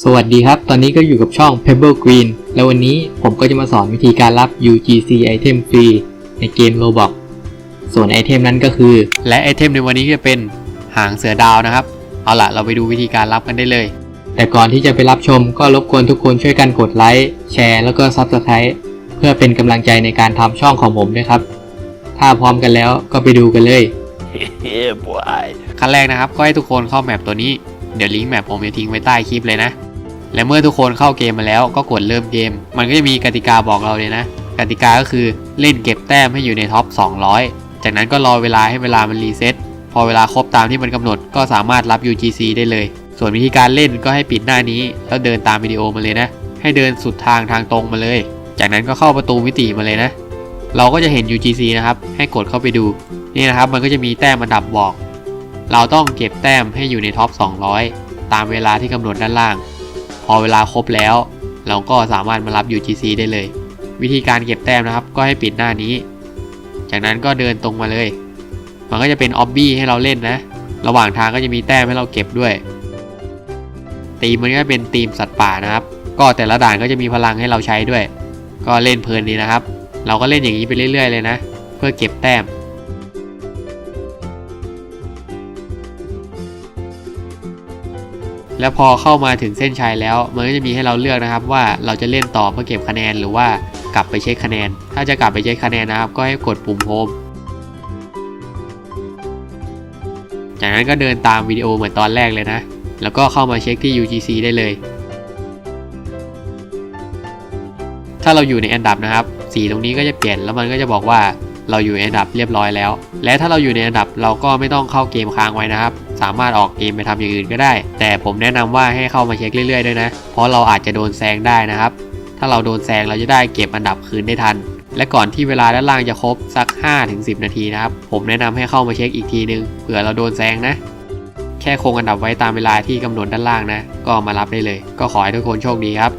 สวัสดีครับ ตอนนี้ก็อยู่กับช่อง Pebble Green แล้ววันนี้ผมก็จะมาสอนวิธีการรับ UGC item ฟรีในเกม Roblox ส่วนไอเทมนั้นก็คือ และไอเทมในวันนี้จะเป็นหางเสือดาวนะครับ เอาล่ะ เราไปดูวิธีการรับกันได้เลย แต่ก่อนที่จะไปรับชมก็รบกวนทุกคนช่วยกันกดไลค์แชร์แล้วก็ Subscribe เพื่อเป็นกำลังใจในการทำช่องของผมด้วยครับ ถ้าพร้อมกันแล้วก็ไปดูกันเลย yeah, boy. ขั้นแรกนะครับก็ให้ทุกคนเข้าแมปตัวนี้ เดี๋ยวลิงก์แมปผมจะทิ้งไว้ใต้คลิปเลยนะ และเมื่อทุกคนเข้าเกมมาแล้วก็กดเริ่มเกม มันก็จะมีกติกาบอกเราเลยนะ กติกาก็คือเล่นเก็บแต้มให้อยู่ในท็อป 200 จากนั้นก็รอเวลาให้เวลามันรีเซ็ตพอเวลาครบตามที่มันกำหนดก็สามารถรับ UGC ได้เลย ส่วนวิธีการเล่นก็ให้ปิดหน้านี้ แล้วเดินตามวิดีโอมาเลยนะ ให้เดินสุดทางทางตรงมาเลย จากนั้นก็เข้าประตูมิติมาเลยนะ เราก็จะเห็น UGC นะครับ ให้กดเข้าไปดู นี่นะครับ มันก็จะมีแต้มอันดับบอก เราต้องเก็บแต้มให้อยู่ในท็อป 200 ตามเวลาที่กำหนดด้านล่าง พอเวลาครบแล้ว เราก็สามารถมารับ UGC ได้เลย วิธีการเก็บแต้มนะครับ ก็ให้ปิดหน้านี้ จากนั้นก็เดินตรงมาเลย มันก็จะเป็นออบบี้ให้เราเล่นนะ ระหว่างทางก็จะมีแต้มให้เราเก็บด้วยตีมมันก็เป็นตีมสัตว์ป่านะครับ ก็แต่ละด่านก็จะมีพลังให้เราใช้ด้วย ก็เล่นเพลินดีนะครับ เราก็เล่นอย่างนี้ไปเรื่อย ๆ เลยนะ เพื่อเก็บแต้ม แล้วพอเข้ามาถึงเส้นชัยแล้ว มันก็จะมีให้เราเลือกนะครับว่าเราจะเล่นต่อเพื่อเก็บคะแนนหรือว่ากลับไปเช็คคะแนน ถ้าจะกลับไปเช็คคะแนนนะครับ ก็ให้กดปุ่มโฮมจากนั้นก็เดินตามวิดีโอเหมือนตอนแรกเลยนะ แล้วก็เข้ามาเช็คที่ UGC ได้เลย ถ้าเราอยู่ในอันดับนะครับ สีตรงนี้ก็จะเปลี่ยนแล้วมันก็จะบอกว่าเราอยู่ในอันดับเรียบร้อยแล้ว และถ้าเราอยู่ในอันดับเราก็ไม่ต้องเข้าเกมค้างไว้นะครับ สามารถออกเกมไปทำอย่างอื่นก็ได้ แต่ผมแนะนำว่าให้เข้ามาเช็คเรื่อยๆด้วยนะ เพราะเราอาจจะโดนแซงได้นะครับ ถ้าเราโดนแซงเราจะได้เก็บอันดับคืนได้ทัน และก่อนที่เวลาด้านล่างจะครบสัก 5-10 นาทีนะครับ ผมแนะนำให้เข้ามาเช็คอีกทีนึงเผื่อเราโดนแซงนะแค่คงอันดับไว้ตามเวลาที่กำหนดด้านล่างนะ ก็มารับได้เลย ก็ขอให้ทุกคนโชคดีครับ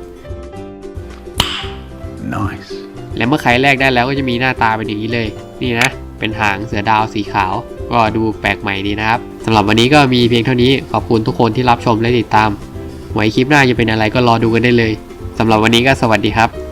Nice. และเมื่อใครแรกได้แล้วก็จะมีหน้าตาเป็นอย่างนี้เลย นี่นะ เป็นหางเสือดาวสีขาว ก็ดูแปลกใหม่ดีนะครับ สำหรับวันนี้ก็มีเพียงเท่านี้ขอบคุณทุกคนที่รับชมและติดตาม ไว้คลิปหน้าจะเป็นอะไรก็รอดูกันได้เลยสำหรับวันนี้ก็สวัสดีครับ